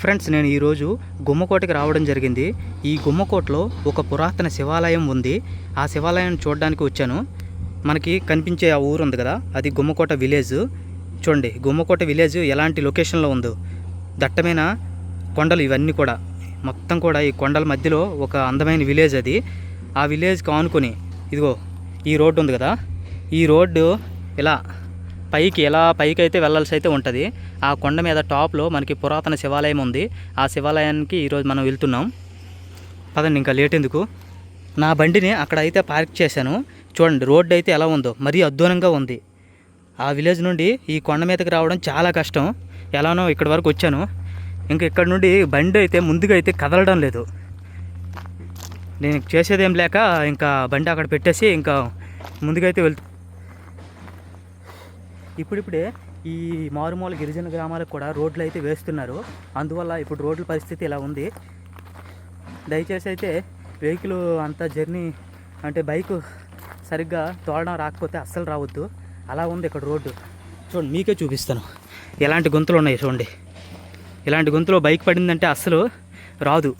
Friends నేను ఈరోజు గుమ్మకోటకి రావడం జరిగింది. ఈ గుమ్మకోటలో ఒక పురాతన శివాలయం ఉంది. ఆ శివాలయం చూడడానికి వచ్చాను. మనకి కనిపించే ఆ ఊరు ఉంది కదా అది గుమ్మకోట విలేజ్. చూడండి గుమ్మకోట విలేజ్ ఎలాంటి లొకేషన్లో ఉందో. దట్టమైన కొండలు ఇవన్నీ కూడా. మొత్తం కూడా ఈ కొండల మధ్యలో ఒక అందమైన విలేజ్ అది. ఆ విలేజ్కి ఆనుకొని ఇదిగో ఈ రోడ్డు ఉంది కదా. ఈ రోడ్డు ఇలా పైకి ఎలా పైకి అయితే వెళ్ళాల్సి అయితే ఉంటుంది. ఆ కొండ మీద టాప్లో మనకి పురాతన శివాలయం ఉంది. ఆ శివాలయానికి ఈరోజు మనం వెళ్తున్నాం. పదండి ఇంకా లేట్ ఎందుకు? నా బండిని అక్కడ అయితే పార్క్ చేశాను. చూడండి రోడ్డు అయితే ఎలా ఉందో మరీ అద్భుతంగా ఉంది. ఆ విలేజ్ నుండి ఈ కొండ మీదకి రావడం చాలా కష్టం. ఎలానో ఇక్కడి వరకు వచ్చాను. ఇంకా ఇక్కడ నుండి బండి అయితే ముందుగా అయితే కదలడం లేదు. నేను చేసేదేం లేక ఇంకా బండి అక్కడ పెట్టేసి ఇంకా ముందుగా అయితే వెళ్తు ఇప్పుడిప్పుడే ఈ మారుమూల గిరిజన గ్రామాలకు కూడా రోడ్లు అయితే వేస్తున్నారు. అందువల్ల ఇప్పుడు రోడ్ల పరిస్థితి ఇలా ఉంది. దయచేసి అయితే వెహికల్ అంత జర్నీ అంటే బైక్ సరిగ్గా తోడడం రాకపోతే అస్సలు రావద్దు. అలా ఉంది ఇక్కడ రోడ్డు. చూడండి మీకే చూపిస్తాను. ఎలాంటి గొంతులు ఉన్నాయి చూడండి. ఇలాంటి గొంతులో బైక్ పడిందంటే అస్సలు రాదు.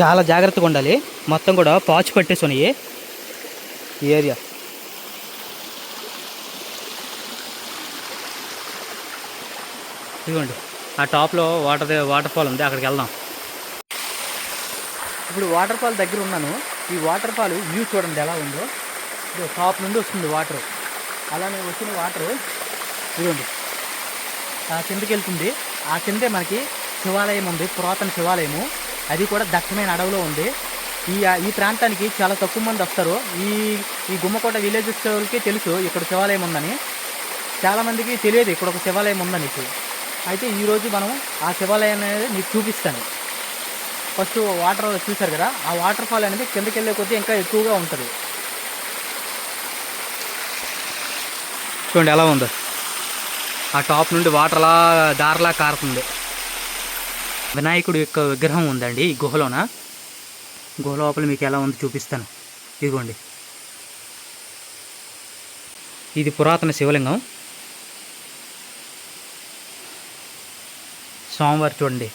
చాలా జాగ్రత్తగా ఉండాలి. మొత్తం కూడా పాచు పట్టేసి ఉన్నాయి ఈ ఏరియా. ఇదిగోండి ఆ టాప్లో వాటర్ వాటర్ ఫాల్ ఉంది అక్కడికి వెళ్దాం. ఇప్పుడు వాటర్ ఫాల్ దగ్గర ఉన్నాను ఈ వాటర్ ఫాల్ వ్యూ చూడండి ఎలా ఉందో. ఇది టాప్ నుండి వస్తుంది వాటర్. అలానే వచ్చిన వాటర్ ఇదిగోండి. ఆ కిందకి వెళ్తుంది. ఆ కిందే మనకి శివాలయం ఉంది పురాతన శివాలయము. అది కూడా దట్టమైన అడవిలో ఉంది. ఈ ఈ ప్రాంతానికి చాలా తక్కువ మంది వస్తారు. ఈ ఈ గుమ్మకోట విలేజెస్ వాళ్ళకి తెలుసు ఇక్కడ శివాలయం ఉందని. చాలామందికి తెలియదు ఇక్కడ ఒక శివాలయం ఉందని. ఇప్పుడు అయితే ఈరోజు మనం ఆ శివాలయం అనేది మీకు చూపిస్తాను. ఫస్ట్ వాటర్ చూశారు కదా? ఆ వాటర్ ఫాల్ అనేది కిందకి వెళ్ళే కొద్దీ ఇంకా ఎక్కువగా ఉంటుంది. చూడండి ఎలా ఉందో. ఆ టాప్ నుండి వాటర్ అలా దారలా కారుతుంది. వినాయకుడి యొక్క విగ్రహం ఉందండి ఈ గుహలోన. గుహ లోపల మీకు ఎలా ఉందో చూపిస్తాను. ఇదిగోండి. ఇది పురాతన శివలింగం. స్వామివారు చూడండి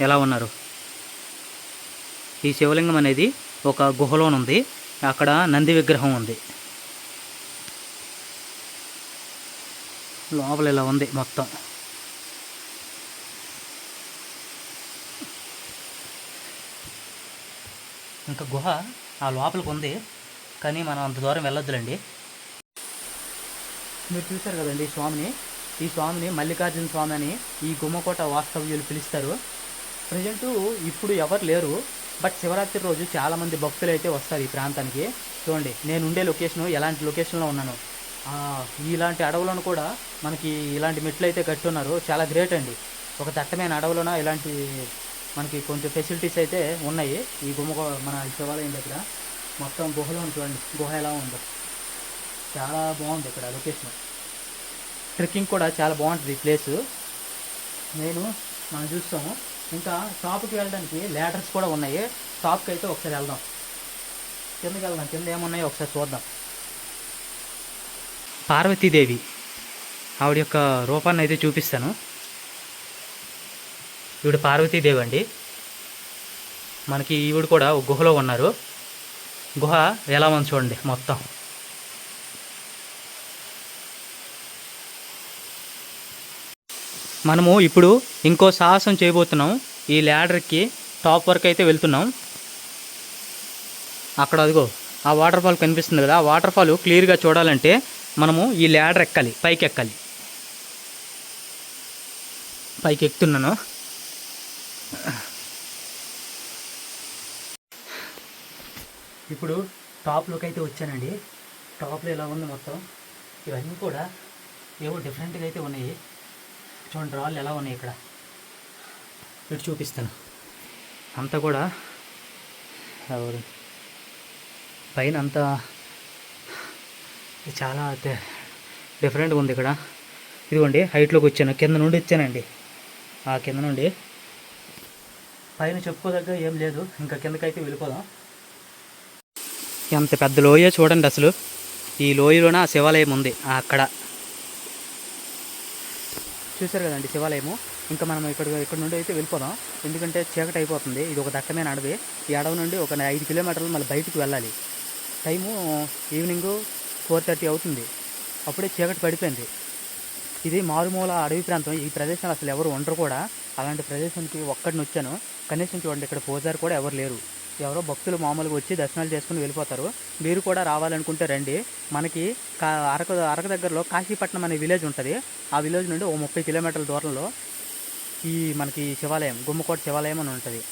ఎలా ఉన్నారు. ఈ శివలింగం అనేది ఒక గుహలోనుంది అక్కడ నంది విగ్రహం ఉంది. లోపల ఇలా ఉంది మొత్తం. ఇంకా గుహ ఆ లోపలికి ఉంది. కానీ మనం అంత దూరం వెళ్ళొద్దులండి. మీరు చూశారు కదండి స్వామిని? ఈ స్వామిని మల్లికార్జున స్వామి అని ఈ గుమ్మకోట వాస్తవ్యులు పిలుస్తారు. ప్రజెంట్ ఇప్పుడు ఎవరు లేరు. బట్ శివరాత్రి రోజు చాలామంది భక్తులు అయితే వస్తారు ఈ ప్రాంతానికి. చూడండి నేను ఉండే లొకేషను ఎలాంటి లొకేషన్లో ఉన్నాను. ఇలాంటి అడవులను కూడా మనకి ఇలాంటి మెట్లు అయితే కట్టున్నారు. చాలా గ్రేట్ అండి. ఒక దట్టమైన అడవులోన ఇలాంటి మనకి కొంచెం ఫెసిలిటీస్ అయితే ఉన్నాయి ఈ గుమ్మ మన శివాలయం దగ్గర. మొత్తం గుహలో చూడండి గుహ ఎలా ఉందో. చాలా బాగుంది ఇక్కడ లొకేషన్. ట్రెక్కింగ్ కూడా చాలా బాగుంటుంది ఈ ప్లేసు. నేను మనం చూస్తాము. ఇంకా షాప్కి వెళ్ళడానికి ల్యాడర్స్ కూడా ఉన్నాయి. షాప్కి అయితే ఒకసారి వెళ్దాం. కిందకి వెళ్దాం. కింద ఏమున్నాయో ఒకసారి చూద్దాం. పార్వతీదేవి ఆవిడ యొక్క రూపాన్ని అయితే చూపిస్తాను. ఈవిడ పార్వతీదేవి అండి. మనకి ఈవిడ కూడా ఒక గుహలో ఉన్నారు. గుహ ఎలా ఉంది చూడండి మొత్తం. మనము ఇప్పుడు ఇంకో సాహసం చేయబోతున్నాం. ఈ ల్యాడర్కి టాప్ వరకు అయితే వెళ్తున్నాం. అక్కడ అదిగో ఆ వాటర్ ఫాల్ కనిపిస్తుంది కదా ఆ వాటర్ ఫాల్ క్లియర్గా చూడాలంటే మనము ఈ ల్యాడర్ ఎక్కాలి పైకి ఎక్కాలి. పైకి ఎక్కుతున్నాను. ఇప్పుడు టాప్లోకి అయితే వచ్చానండి. టాప్లో ఎలా ఉంది మొత్తం ఇవన్నీ కూడా ఏవో డిఫరెంట్గా అయితే ఉన్నాయి. చూడండి రాళ్ళు ఎలా ఉన్నాయి ఇక్కడ. ఇటు చూపిస్తాను. అంతా కూడా పైన అంతా చాలా డిఫరెంట్గా ఉంది ఇక్కడ. ఇదిగోండి హైట్లోకి వచ్చాను. కింద నుండి వచ్చానండి ఆ కింద నుండి. పైన చెప్పుకోదగ్గ ఏం లేదు. ఇంకా కిందకైతే వెళ్ళిపోదాం. ఎంత పెద్ద లోయ చూడండి అసలు. ఈ లోయలోన ఆ శివాలయం ఉంది. అక్కడ. చూశారు కదండి శివాలయము. ఇంకా మనం ఇక్కడ ఇక్కడ నుండి అయితే వెళ్ళిపోదాం. ఎందుకంటే చీకటి అయిపోతుంది. ఇది ఒక దట్టమైన అడవి. ఈ అడవి నుండి ఒక ఐదు కిలోమీటర్లు మళ్ళీ బయటికి వెళ్ళాలి. టైము ఈవినింగ్ ఫోర్ థర్టీ అవుతుంది. అప్పుడే చీకటి పడిపోయింది. ఇది మారుమూల అడవి ప్రాంతం. ఈ ప్రదేశంలో అసలు ఎవరు ఉండరు కూడా. అలాంటి ప్రదేశానికి ఒక్కడిని వచ్చాను కనీసం చూడండి ఇక్కడ పోజారు కూడా ఎవరు లేరు. ఎవరో భక్తులు మామూలుగా వచ్చి దర్శనాలు చేసుకుని వెళ్ళిపోతారు. మీరు కూడా రావాలనుకుంటే రండి. మనకి కా అరకు అరకు దగ్గరలో కాశీపట్నం అనే విలేజ్ ఉంటుంది. ఆ విలేజ్ నుండి ఓ ముప్పై కిలోమీటర్ల దూరంలో ఈ మనకి శివాలయం గుమ్మకోట శివాలయం అని ఉంటుంది.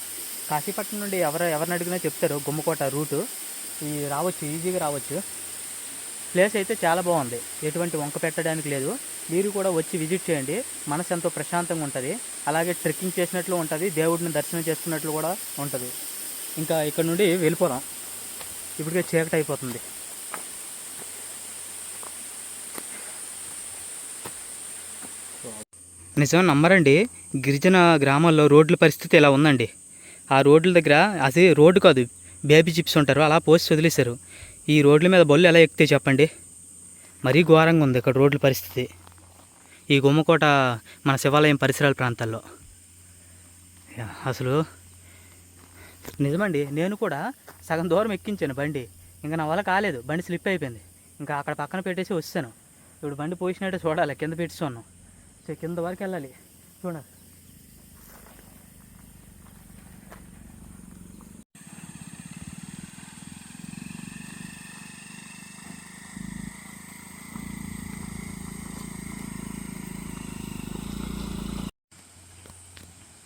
కాశీపట్నం నుండి ఎవరు ఎవరిని అడిగినా చెప్తారు గుమ్మకోట రూటు. ఈ రావచ్చు ఈజీగా రావచ్చు. ప్లేస్ అయితే చాలా బాగుంది. ఎటువంటి వంక పెట్టడానికి లేదు. మీరు కూడా వచ్చి విజిట్ చేయండి. మనసు ఎంతో ప్రశాంతంగా ఉంటుంది. అలాగే ట్రెక్కింగ్ చేసినట్లు ఉంటుంది. దేవుడిని దర్శనం చేసుకున్నట్లు కూడా ఉంటుంది. ఇంకా ఇక్కడ నుండి వెళ్ళిపోదాం. ఇప్పటికే చీకటి అయిపోతుంది. నిజం నమ్మరండి. గిరిజన గ్రామాల్లో రోడ్ల పరిస్థితి ఇలా ఉందండి? ఆ రోడ్ల దగ్గర అది రోడ్డు కాదు బేబీ చిప్స్ ఉంటారు అలా పోసి వదిలేశారు. ఈ రోడ్ల మీద బొల్లు ఎలా ఎక్కితే చెప్పండి? మరీ ఘోరంగా ఉంది ఇక్కడ రోడ్ల పరిస్థితి. ఈ గుమ్మకోట మన శివాలయం పరిసరాల ప్రాంతాల్లో. అసలు నిజమండి నేను కూడా సగం దూరం ఎక్కించాను బండి. ఇంకా నా వల్ల కాలేదు బండి స్లిప్ అయిపోయింది. ఇంకా అక్కడ పక్కన పెట్టేసి వచ్చాను. ఇప్పుడు బండి పోసినట్టే చూడాలి కింద పెట్టుకున్నాం సో కింద వరకు వెళ్ళాలి. చూడాలి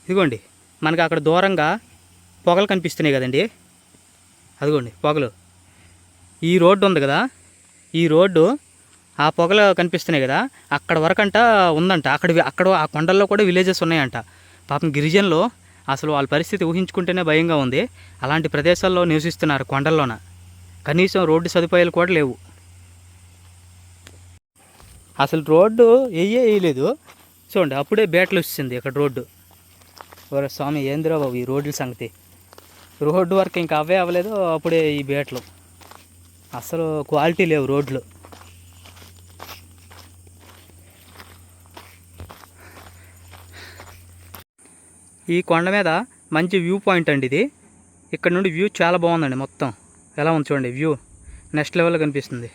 ఇదిగోండి మనకి అక్కడ దూరంగా పొగలు కనిపిస్తున్నాయి కదండి. అదిగోండి పొగలు. ఈ రోడ్డు ఉంది కదా ఈ రోడ్డు ఆ పొగలు కనిపిస్తున్నాయి కదా అక్కడ వరకంట ఉందంట. అక్కడ అక్కడ ఆ కొండల్లో కూడా విలేజెస్ ఉన్నాయంట. పాపం గిరిజనులు అసలు వాళ్ళ పరిస్థితి ఊహించుకుంటేనే భయంగా ఉంది. అలాంటి ప్రదేశాల్లో నివసిస్తున్నారు కొండల్లోన. కనీసం రోడ్డు సదుపాయాలు కూడా లేవు. అసలు రోడ్డు వేయే వేయలేదు. చూడండి అప్పుడే బేటలు వచ్చింది ఇక్కడ రోడ్డు. స్వామి ఏందిరా బాబు ఈ రోడ్ల సంగతి? రోడ్డు వరకు ఇంకా అవే అవ్వలేదు అప్పుడే ఈ బేట్లు. అసలు క్వాలిటీ లేవు రోడ్లు. ఈ కొండ మీద మంచి వ్యూ పాయింట్ అండి ఇది. ఇక్కడ నుండి వ్యూ చాలా బాగుందండి మొత్తం. ఎలా ఉంది చూడండి వ్యూ. నెక్స్ట్ లెవెల్లో కనిపిస్తుంది.